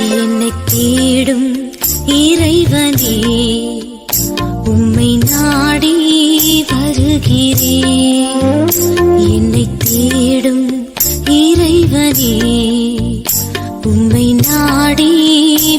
என்னை தேடும் இறைவனே உம்மை நாடி வருகிறேன் என்னை தேடும் இறைவனே உம்மை நாடி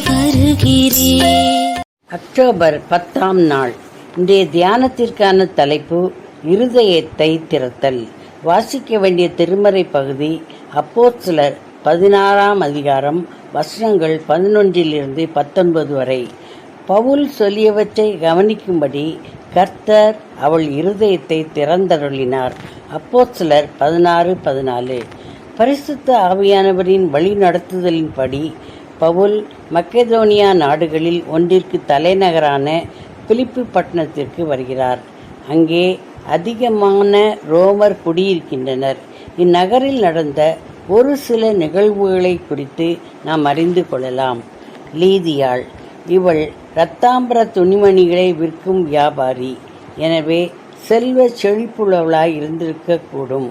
வருகிறேன் அக்டோபர் பத்தாம் நாள். இன்றைய தியானத்திற்கான தலைப்பு இருதயத்தை திறத்தல். வாசிக்க வேண்டிய திருமறை பகுதி அப்போஸ்தலர் பதினாறாம் அதிகாரம் வசனங்கள் பதினொன்றிலிருந்து பத்தொன்பது வரை. பவுல் சொல்லியவற்றை கவனிக்கும்படி கர்த்தர் அவள் இருதயத்தை திறந்தருளினார். அப்போஸ்தலர் பதினாறு பதினாலு. பரிசுத்த ஆவியானவரின் வழிநடத்துதலின்படி பவுல் மக்கெதோனியா நாடுகளில் ஒன்றிற்கு தலைநகரான பிலிப்பு பட்டணத்திற்கு வருகிறார். அங்கே அதிகமான ரோமர் குடியிருக்கின்றனர். இந்நகரில் நடந்த ஒரு சில நிகழ்வுகளை குறித்து நாம் அறிந்து கொள்ளலாம். லீதியாள் இவள் இரத்தாம்பர துணிமணிகளை விற்கும் வியாபாரி. எனவே செல்வ செழிப்புள்ளவளாய் இருந்திருக்கக்கூடும்.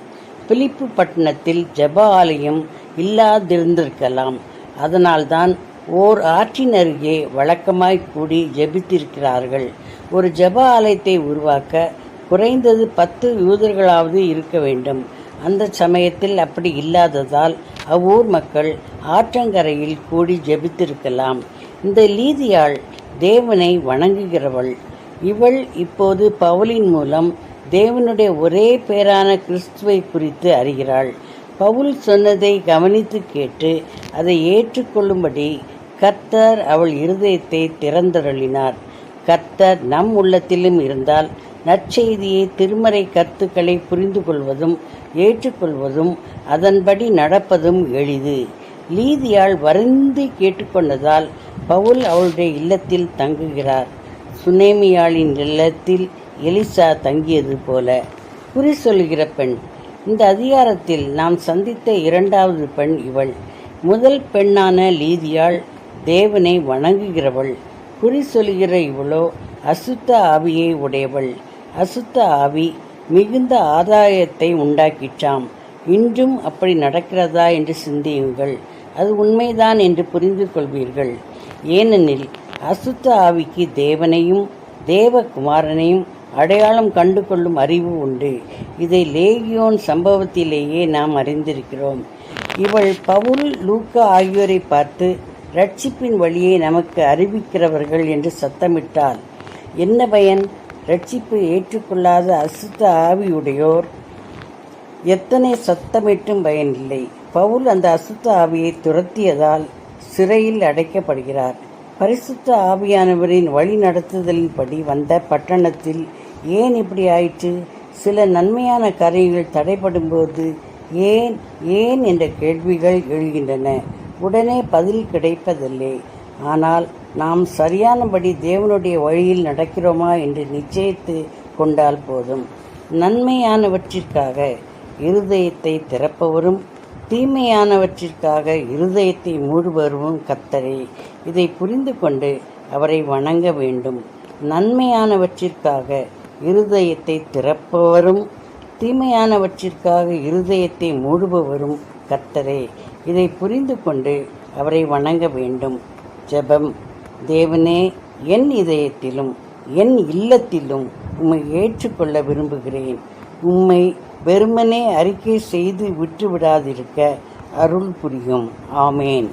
பிலிப்பு பட்டணத்தில் ஜெப ஆலயம் இல்லாதிருந்திருக்கலாம். அதனால்தான் ஓர் ஆற்றின் அருகே வழக்கமாய் கூடி ஜெபித்திருக்கிறார்கள். ஒரு ஜெப ஆலயத்தை உருவாக்க குறைந்தது பத்து யூதர்களாவது இருக்க வேண்டும். அந்த சமயத்தில் அப்படி இல்லாததால் அவ்வூர் மக்கள் ஆற்றங்கரையில் கூடி ஜெபித்திருக்கலாம். இந்த லீதியாள் தேவனை வணங்குகிறவள். இவள் இப்போது பவுலின் மூலம் தேவனுடைய ஒரே பேரான கிறிஸ்துவை குறித்து அறிகிறாள். பவுல் சொன்னதை கவனித்து கேட்டு அதை ஏற்றுக்கொள்ளும்படி கர்த்தர் அவள் இருதயத்தை திறந்தருளினார். கர்த்தர் நம் உள்ளத்திலும் இருந்தால் நற்செய்தியை திருமறை கருத்துக்களை புரிந்து கொள்வதும் ஏற்றுக்கொள்வதும் அதன்படி நடப்பதும் எளிது. லீதியாள் வருந்தி கேட்டுக்கொண்டதால் பவுல் அவளுடைய இல்லத்தில் தங்குகிறார். சுனேமியாளின் இல்லத்தில் எலிசா தங்கியது போல. குறி சொல்கிற பெண் இந்த அதிகாரத்தில் நாம் சந்தித்த இரண்டாவது பெண் இவள். முதல் பெண்ணான லீதியாள் தேவனை வணங்குகிறவள். குறி சொல்கிற இவளோ அசுத்த ஆவியை உடையவள். அசுத்த ஆவி மிகுந்த ஆதாயத்தை உண்டாக்கிற்றாம். இன்றும் அப்படி நடக்கிறதா என்று சிந்தியுங்கள். அது உண்மைதான் என்று புரிந்து கொள்வீர்கள் ஏனெனில் அசுத்த ஆவிக்கு தேவனையும் தேவகுமாரனையும் அடையாளம் கண்டு கொள்ளும் அறிவு உண்டு. இதை லேகியோன் சம்பவத்திலேயே நாம் அறிந்திருக்கிறோம். இவள் பவுல் லூக்கா ஆகியோரை பார்த்து ரட்சிப்பின் வழியை நமக்கு அறிவிக்கிறவர்கள் என்று சத்தமிட்டாள். என்ன பயன்? ரட்சிப்பை ஏற்றுக்கொள்ளாத அசுத்த ஆவியுடையோர். எத்தனை சத்தமிட்டும் பயனில்லை. பவுல் அந்த அசுத்த ஆவியை துரத்தியதால் சிறையில் அடைக்கப்படுகிறார். பரிசுத்த ஆவியானவரின் வழி நடத்துதலின்படி வந்த பட்டணத்தில் ஏன் இப்படி ஆயிற்று? சில நன்மையான காரியங்கள் தடைப்படும்போது ஏன் ஏன் என்ற கேள்விகள் எழுகின்றன. உடனே பதில் கிடைப்பதில்லை. ஆனால் நாம் சரியானபடி தேவனுடைய வழியில் நடக்கிறோமா என்று நிச்சயித்து கொண்டால் போதும். நன்மையானவற்றிற்காக இருதயத்தை திறப்பவரும் தீமையானவற்றிற்காக இருதயத்தை மூடுபவரும் கத்தரே இதை புரிந்து கொண்டு அவரை வணங்க வேண்டும். நன்மையானவற்றிற்காக இருதயத்தை திறப்பவரும் தீமையானவற்றிற்காக இருதயத்தை மூடுபவரும் கத்தரே இதை புரிந்து கொண்டு அவரை வணங்க வேண்டும். ஜெபம். தேவனே என் இதயத்திலும் என் இல்லத்திலும் உம்மை ஏற்றுக்கொள்ள விரும்புகிறேன். உம்மை வெறுமனே அறிக்கை செய்து விட்டுவிடாதிருக்க அருள் புரியும். ஆமேன்.